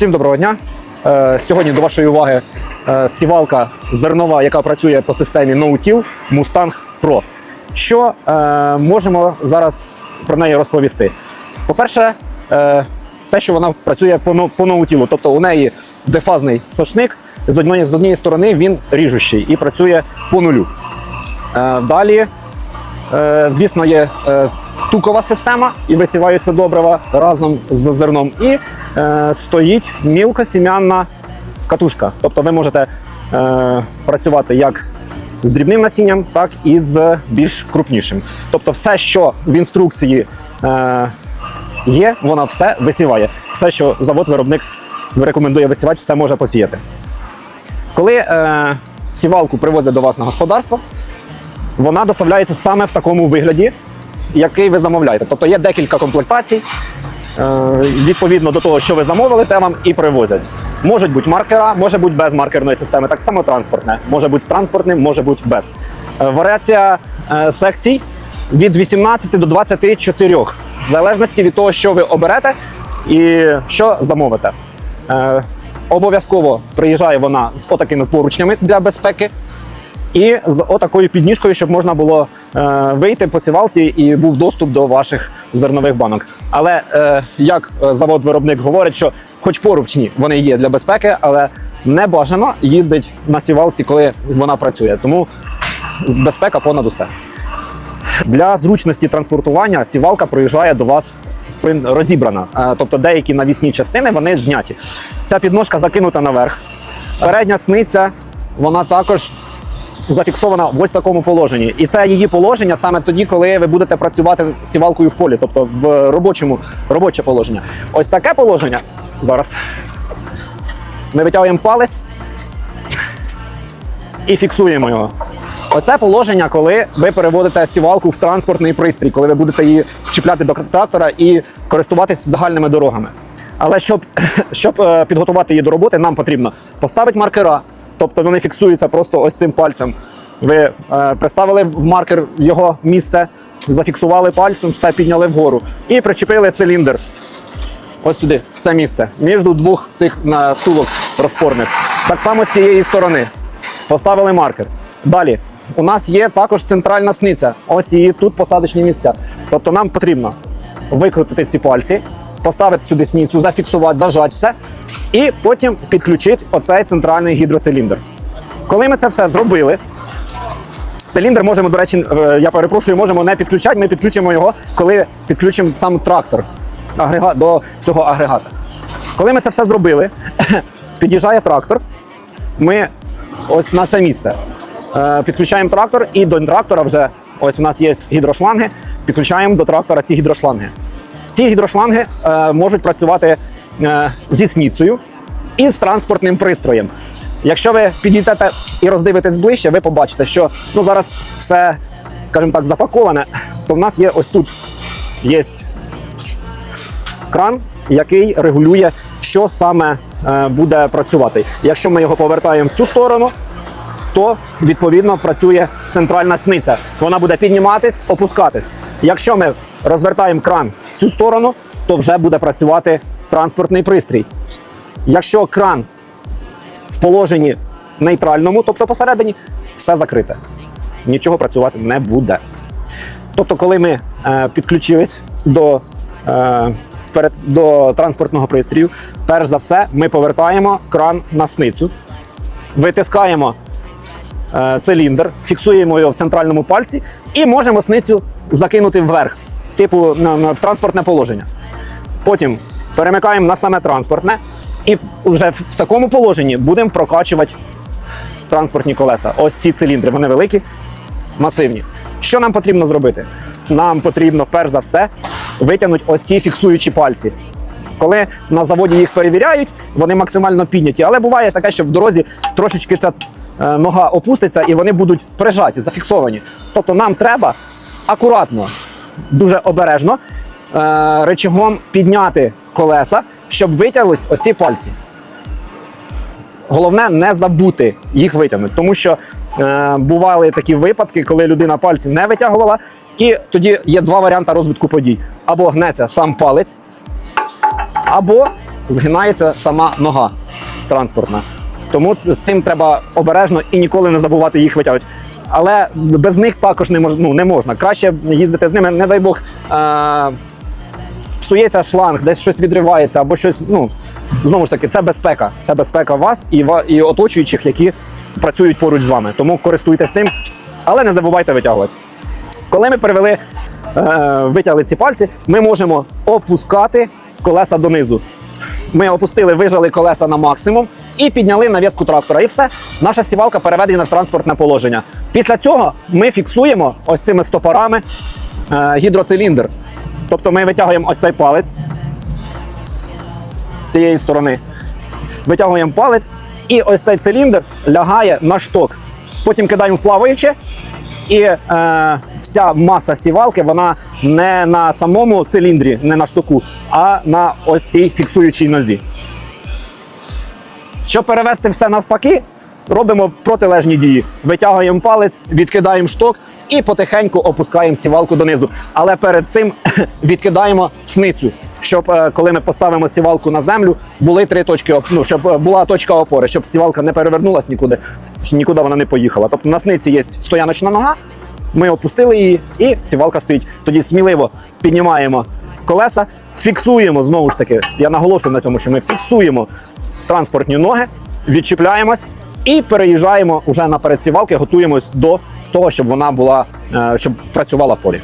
Всім доброго дня. Е, Сьогодні до вашої уваги е, сівалка зернова, яка працює по системі No-Till Mustang Pro. Що е, можемо зараз про неї розповісти? По-перше, те, що вона працює по, но- тобто у неї дефазний сошник, з однієї, з однієї сторони він ріжущий і працює по нулю. Далі Звісно, є е, тукова система і висіваються добрива разом з зерном. І е, стоїть мілкосім'янна катушка. Тобто ви можете е, працювати як з дрібним насінням, так і з більш крупнішим. Тобто, все, що в інструкції е, є, вона все висіває. Все, що завод-виробник рекомендує висівати, все може посіяти. Коли е, сівалку привозять до вас на господарство, вона доставляється саме в такому вигляді, який ви замовляєте. Тобто є декілька комплектацій. е, Відповідно до того, що ви замовили, те вам і привозять. Можуть бути маркера, може бути без маркерної системи, так само транспортне. Може бути з транспортним, може бути без. Е, Варіація е, секцій від 18 до 24, в залежності від того, що ви оберете і що замовите. Обов'язково приїжджає вона з отакими поручнями для безпеки. І з отакою підніжкою, щоб можна було е, вийти по сівалці і був доступ до ваших зернових банок. Але е, як е, завод-виробник говорить, що хоч поручні вони є для безпеки, але не бажано їздить на сівалці, коли вона працює. Тому безпека понад усе. Для зручності транспортування сівалка проїжджає до вас розібрана. Е, Тобто деякі навісні частини вони зняті. Ця підножка закинута наверх. Передня сниця, вона також зафіксована в ось такому положенні. І це її положення саме тоді, коли ви будете працювати сівалкою в полі, тобто в робочому робоче положення. Ось таке положення зараз. Ми витягуємо палець і фіксуємо його. Оце положення, коли ви переводите сівалку в транспортний пристрій, коли ви будете її чіпляти до трактора і користуватись загальними дорогами. Але щоб, щоб е, підготувати її до роботи, нам потрібно поставити маркера, тобто вони фіксуються просто ось цим пальцем. Ви е, приставили в маркер його місце, зафіксували пальцем, все підняли вгору і причепили циліндр. Ось сюди, в це місце, між двох цих втулок розпорних. Так само з цієї сторони. Поставили маркер. Далі. У нас є також центральна сниця. Ось її тут посадочні місця. Тобто нам потрібно викрутити ці пальці, поставити сюди сніцю, зафіксувати, зажати все, і потім підключити оцей центральний гідроциліндр. Коли ми це все зробили, циліндр можемо, до речі, е, я перепрошую, можемо не підключати. Ми підключимо його, коли підключимо сам трактор до цього агрегата. Коли ми це все зробили, під'їжджає трактор, ми ось на це місце е, підключаємо трактор, і до трактора вже ось у нас є гідрошланги, підключаємо до трактора ці гідрошланги. Ці гідрошланги е, можуть працювати зі сніцею і з транспортним пристроєм. Якщо ви підійдете і роздивитесь ближче, ви побачите, що ну, зараз все, скажімо так, запаковане, то в нас є ось тут є кран, який регулює, що саме е, буде працювати. Якщо ми його повертаємо в цю сторону, то відповідно працює центральна сниця. Вона буде підніматись, опускатись. Якщо ми розвертаємо кран в цю сторону, то вже буде працювати транспортний пристрій. Якщо кран в положенні нейтральному, тобто посередині, все закрите. Нічого працювати не буде. Тобто, коли ми е, підключились до, е, перед, до транспортного пристрою, перш за все, ми повертаємо кран на сницю, витискаємо е, циліндр, фіксуємо його в центральному пальці і можемо сницю закинути вверх, типу на, на, в транспортне положення. Потім перемикаємо на саме транспортне, і вже в такому положенні будемо прокачувати транспортні колеса. Ось ці циліндри, вони великі, масивні. Що нам потрібно зробити? Нам потрібно, перш за все, витягнути ось ці фіксуючі пальці. Коли на заводі їх перевіряють, вони максимально підняті. Але буває таке, що в дорозі трошечки ця е, нога опуститься і вони будуть прижаті, зафіксовані. Тобто нам треба акуратно, дуже обережно е, речагом підняти колеса, щоб витяглись оці пальці. Головне не забути їх витягнути, тому що е, бували такі випадки, коли людина пальці не витягувала, і тоді є два варіанти розвитку подій: або гнеться сам палець, або згинається сама нога транспортна. Тому з цим треба обережно і ніколи не забувати їх витягувати. Але без них також не мож, ну, не можна. Краще їздити з ними, не дай Бог. Е- псується шланг, десь щось відривається, або щось. Ну знову ж таки, це безпека. Це безпека вас і, і оточуючих, які працюють поруч з вами. Тому користуйтесь цим, але не забувайте витягувати. Коли ми перевели, е, витягли ці пальці, ми можемо опускати колеса донизу. Ми опустили, вижали колеса на максимум і підняли нав'язку трактора. І все, наша сівалка переведена в транспортне положення. Після цього ми фіксуємо ось цими стопорами е, гідроциліндр. Тобто ми витягуємо ось цей палець з цієї сторони. Витягуємо палець, і ось цей циліндр лягає на шток. Потім кидаємо в і е, вся маса сівалки вона не на самому циліндрі, не на штоку, а на ось цій фіксуючій нозі. Щоб перевести все навпаки, робимо протилежні дії. Витягуємо палець, відкидаємо шток і потихеньку опускаємо сівалку донизу. Але перед цим відкидаємо сницю, щоб е, коли ми поставимо сівалку на землю, були три точки, ну, щоб е, була точка опори, щоб сівалка не перевернулась нікуди, нікуди вона не поїхала. Тобто на сниці є стояночна нога, ми опустили її, і сівалка стоїть. Тоді сміливо піднімаємо колеса, фіксуємо знову ж таки. Я наголошую на цьому, що ми фіксуємо транспортні ноги, відчіпляємось і переїжджаємо уже на передсівалки, готуємось до того, щоб вона була, е, щоб працювала в полі.